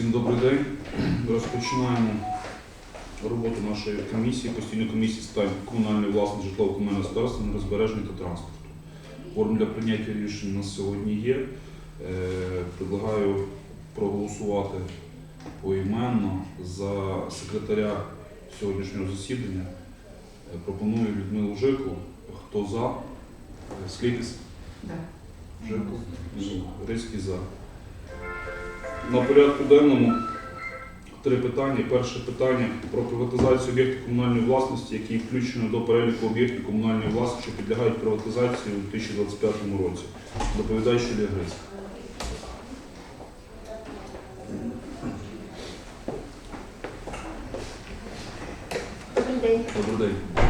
Всім добрий день. Розпочинаємо роботу нашої комісії, постійної комісії з комунальної власності, житлово-комунального господарства, нерозбереження та транспорту. Форм для прийняття рішень у нас сьогодні є. Е, Предлагаю проголосувати поіменно за секретаря сьогоднішнього засідання. Е, Пропоную Людмилу Жику. Хто за? Е, Слікс? Жику? Рицький за. На порядку денному три питання. Перше питання про приватизацію об'єктів комунальної власності, які включені до переліку об'єктів комунальної власності, що підлягають приватизації у 2025 році. Доповідач Юлія Грицька. Добрий день. Добрий день.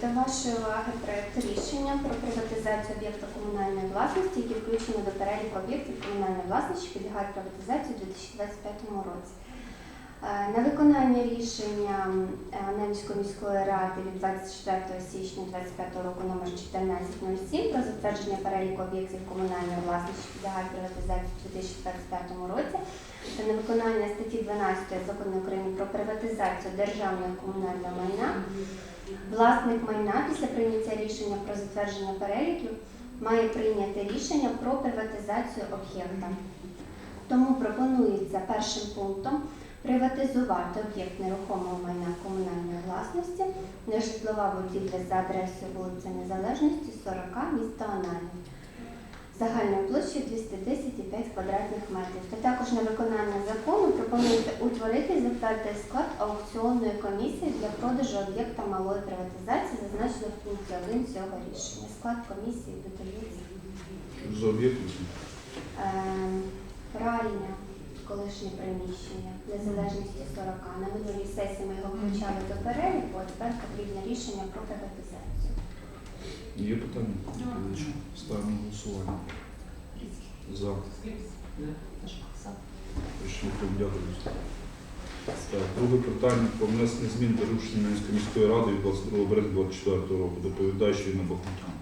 До вашої уваги проєкт рішення про приватизацію об'єкта комунальної власності, які включені до переліку об'єктів комунальної власності, що підлягають приватизації у 2025 році. Е, На виконання рішення е, Немської міської ради від 24 січня 2025 року номер 1407 про затвердження переліку об'єктів комунальної власності, підлягають приватизації у 2025 році, та на виконання статті 12 закону України про приватизацію державного комунального майна Власник майна після прийняття рішення про затвердження переліків має прийняти рішення про приватизацію об'єкта. Тому пропонується першим пунктом приватизувати об'єкт нерухомого майна комунальної власності, нежитлова будівля за адресою вулиця Незалежності, 40, місто Ананів. Загальною площею 210,5 квадратних метрів. Та також на виконання закону пропонується утворити і затвердити склад аукціонної комісії для продажу об'єкта малої приватизації, зазначено в пункті 1 цього рішення. Склад комісії додається. За об'єктів? Ем, Пральня, колишнє приміщення, незалежності 40. На минулій сесії ми його включали до переліку, а тепер потрібне рішення про приватизацію. Є питання? Ставимо голосування. За. Рішення прийнято. Так, друге питання про внесення змін до рішення міської ради від 22 березня 2024 року. Доповідач Інна Бахмутян.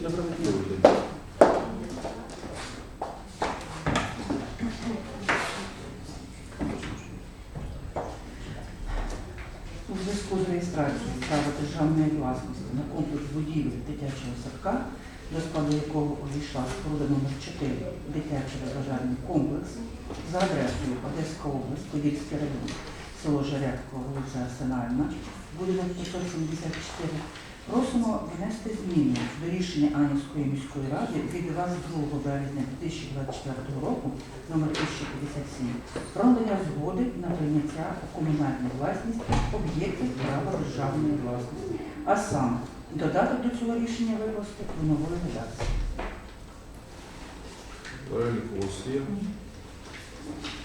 Доброго дня. Добрий день. У зв'язку з реєстрацією права державної власності на комплекс будівель дитячого садка, до складу якого увійшла споруда номер 4 дитячий розважальний комплекс за адресою Одеська область, Подільський район, село Жарятко, вулиця Арсенальна, будинок 574, просимо внести зміни до рішення Анівської міської ради від 22 березня 2024 року номер 1057 про надання згоди на прийняття у комунальну власність об'єктів права державної власності. А саме додаток до цього рішення вивести в нової редакції. Перелік вас є.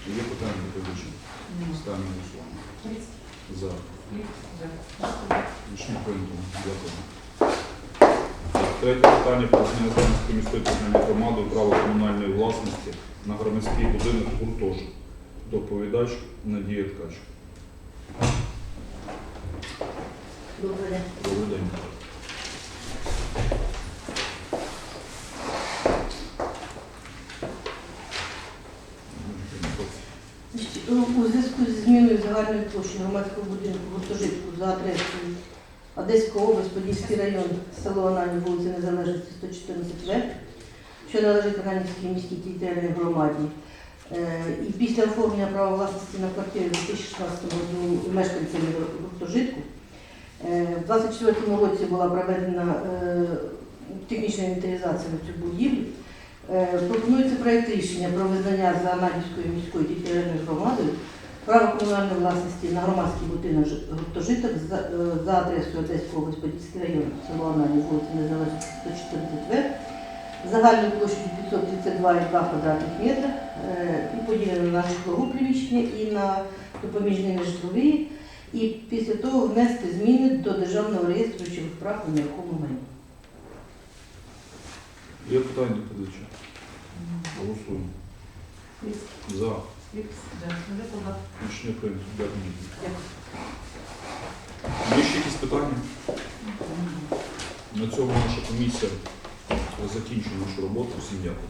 Питання до? Ставимо голосування. За. Рішення прийнято. Дякую. Третє питання про Кам'янської міської територіальної громади право комунальної власності на громадський будинок гуртожиток. Доповідач Надія Ткач. Добрий день. Добрий день. У зв'язку загальної громадського будинку гуртожитку за адресою Одеська область, Подільський район, село Анані, вулиця Незалежності 114 В, що належить Ананівській міській територіальній громаді. Е, І після оформлення права власності на квартиру у 2016 році мешканцями гуртожитку, е, в 2024 році була проведена е, технічна інвентаризація на цю будівлю. Е, Пропонується проєкт рішення про визнання за Анадівською міською територіальною громадою права комунальної власності на громадський будинок жи- гуртожиток за, е, за адресою Одеської області, Подільський район, село Ананів, вулиця Незалежності 114 В, загальною площею 532,2 квадратних метри е, і поділено на житлову приміщення і на допоміжні нежитлові, і після того внести зміни до Державного реєстру речових прав на нерухому майно. Є питання подача? Голосуємо. За. Рішення прийнято. Дякую. Є ще якісь питання? На цьому наша комісія закінчує нашу роботу. Всім дякую.